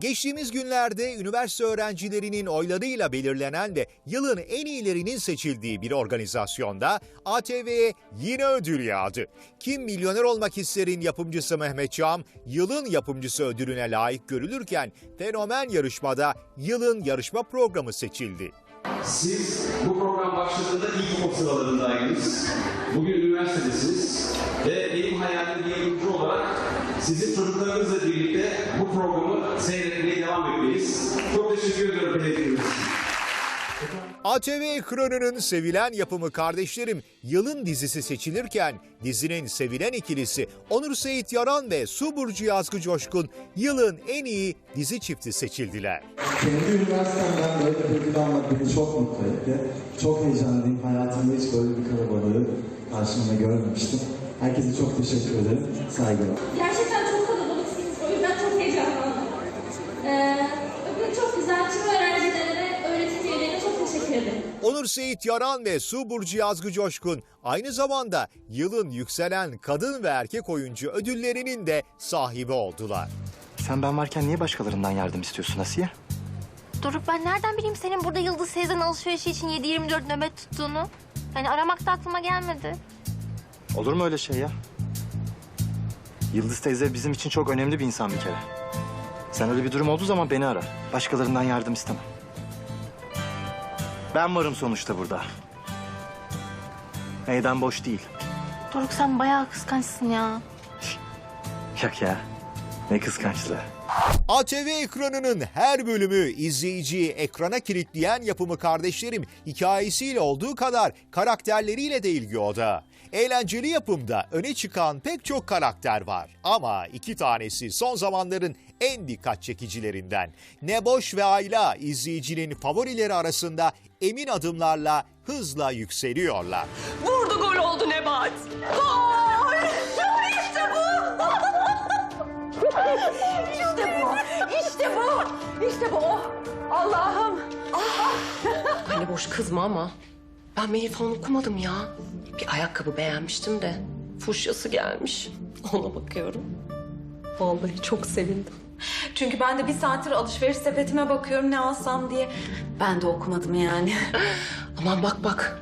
Geçtiğimiz günlerde üniversite öğrencilerinin oylarıyla belirlenen ve yılın en iyilerinin seçildiği bir organizasyonda ATV'ye yine ödül yağdı. Kim Milyoner Olmak İster'in yapımcısı Mehmet Çam, yılın yapımcısı ödülüne layık görülürken fenomen yarışmada yılın yarışma programı seçildi. Siz bu program başladığında ilk o sıralarındaydınız. Bugün üniversitedesiniz. Ve benim hayalim bir yapımcı olarak sizin çocuklarınızla birlikte bu programı seyretmeye devam etmeyiz. Çok teşekkür ediyorum. ATV ekranının sevilen yapımı Kardeşlerim yılın dizisi seçilirken dizinin sevilen ikilisi Onur Seyit Yaran ve Su Burcu Yazgı Coşkun yılın en iyi dizi çifti seçildiler. Kendi üniversitemden böyle bir ödül almak beni çok mutlu etti. Çok heyecanlıyım. Hayatımda hiç böyle bir kalabalığı karşımda görmemiştim. Herkese çok teşekkür ederim. Saygılar. Gerçekten Onur Seyit Yaran ve Su Burcu Yazgı Coşkun aynı zamanda yılın yükselen kadın ve erkek oyuncu ödüllerinin de sahibi oldular. Sen ben varken niye başkalarından yardım istiyorsun Asiye? Doruk ben nereden bileyim senin burada Yıldız Sezon alışverişi için 7-24 nöbet tuttuğunu? Yani aramak da aklıma gelmedi. Olur mu öyle şey ya? Yıldız teyze bizim için çok önemli bir insan bir kere. Sen öyle bir durum olduğu zaman beni ara. Başkalarından yardım istemem. Ben varım sonuçta burada. Meydan boş değil. Doruk sen bayağı kıskançsın ya. Yok ya. Ne kıskançlığı. ATV ekranının her bölümü izleyiciyi ekrana kilitleyen yapımı kardeşlerim hikayesiyle olduğu kadar karakterleriyle de ilgi oda. Eğlenceli yapımda öne çıkan pek çok karakter var. Ama iki tanesi son zamanların en dikkat çekicilerinden. Neboş ve Ayla izleyicinin favorileri arasında emin adımlarla hızla yükseliyorlar. Vurdu gol oldu Nebat. Gol! İşte bu! İşte bu! İşte bu! İşte bu! Allah'ım! Anne boş kızma ama ben mail falan okumadım ya. Bir ayakkabı beğenmiştim de fuşyası gelmiş. Ona bakıyorum. Vallahi çok sevindim. Çünkü ben de bir saattir alışveriş sepetime bakıyorum ne alsam diye. Ben de okumadım yani. Aman bak bak.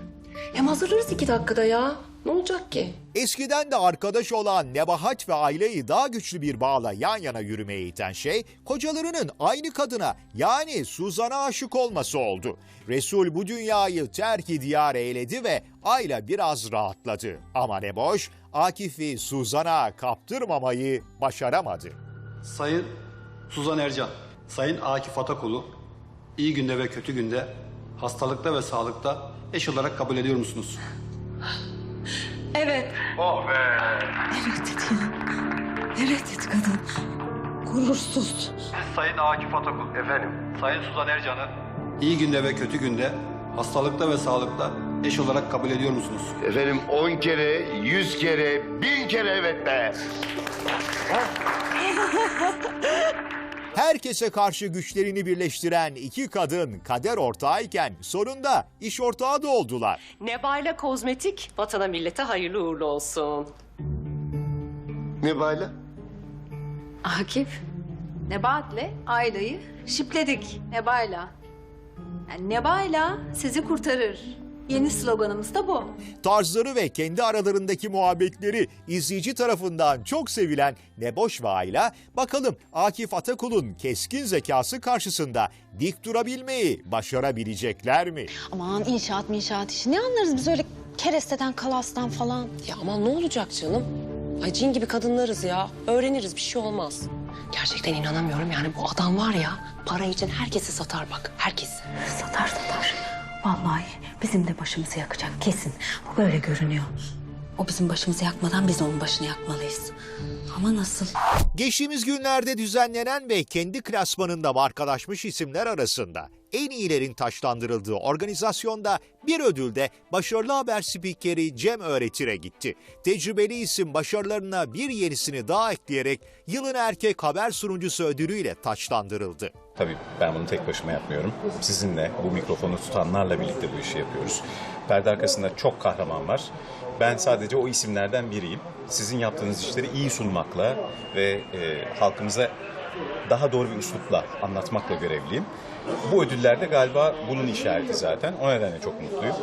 Hem hazırlarız iki dakikada ya. Ne olacak ki? Eskiden de arkadaş olan Nebahat ve aileyi daha güçlü bir bağla yan yana yürümeye iten şey, kocalarının aynı kadına yani Suzan'a aşık olması oldu. Resul bu dünyayı terk-i diyar eyledi ve Ayla biraz rahatladı. Ama Neboş, Akif'i Suzan'a kaptırmamayı başaramadı. Sayın Suzan Ercan, Sayın Akif Atakulu, iyi günde ve kötü günde, hastalıkta ve sağlıkta eş olarak kabul ediyor musunuz? Evet. Evet dedi ya. Evet dedi kadın. Gurursuz. Sayın Akif Atakul. Efendim? Sayın Suzan Ercan'ı iyi günde ve kötü günde, hastalıkta ve sağlıkta eş olarak kabul ediyor musunuz? Efendim 10 kere, 100 kere, 1000 kere evet be. Herkese karşı güçlerini birleştiren iki kadın kader ortağıyken sonunda iş ortağı da oldular. Nebayla kozmetik vatana millete hayırlı uğurlu olsun. Ne bayla? Akif. Nebahat'le Ayla'yı şipledik. Neba'yla. Yani Neba'yla sizi kurtarır. Yeni sloganımız da bu. Tarzları ve kendi aralarındaki muhabbetleri izleyici tarafından çok sevilen Neboş ve Ayla, bakalım Akif Atakul'un keskin zekası karşısında dik durabilmeyi başarabilecekler mi? Aman inşaat inşaat işi. Ne anlarız biz öyle keresteden kalastan falan. Ya aman ne olacak canım? Ay cin gibi kadınlarız ya. Öğreniriz bir şey olmaz. Gerçekten inanamıyorum yani bu adam var ya para için herkesi satar bak herkesi. Satar satar. Vallahi bizim de başımızı yakacak kesin. Bu böyle görünüyor. O bizim başımızı yakmadan biz onun başını yakmalıyız. Ama nasıl? Geçtiğimiz günlerde düzenlenen ve kendi klasmanında markalaşmış isimler arasında en iyilerin taşlandırıldığı organizasyonda bir ödül de başarılı haber spikeri Cem Öğretir'e gitti. Tecrübeli isim başarılarına bir yenisini daha ekleyerek yılın erkek haber sunucusu ödülüyle taçlandırıldı. Tabii ben bunu tek başıma yapmıyorum. Sizinle, bu mikrofonu tutanlarla birlikte bu işi yapıyoruz. Perde arkasında çok kahraman var. Ben sadece o isimlerden biriyim. Sizin yaptığınız işleri iyi sunmakla ve e, halkımıza daha doğru bir üslupla anlatmakla görevliyim. Bu ödüller de galiba bunun işareti zaten. O nedenle çok mutluyum.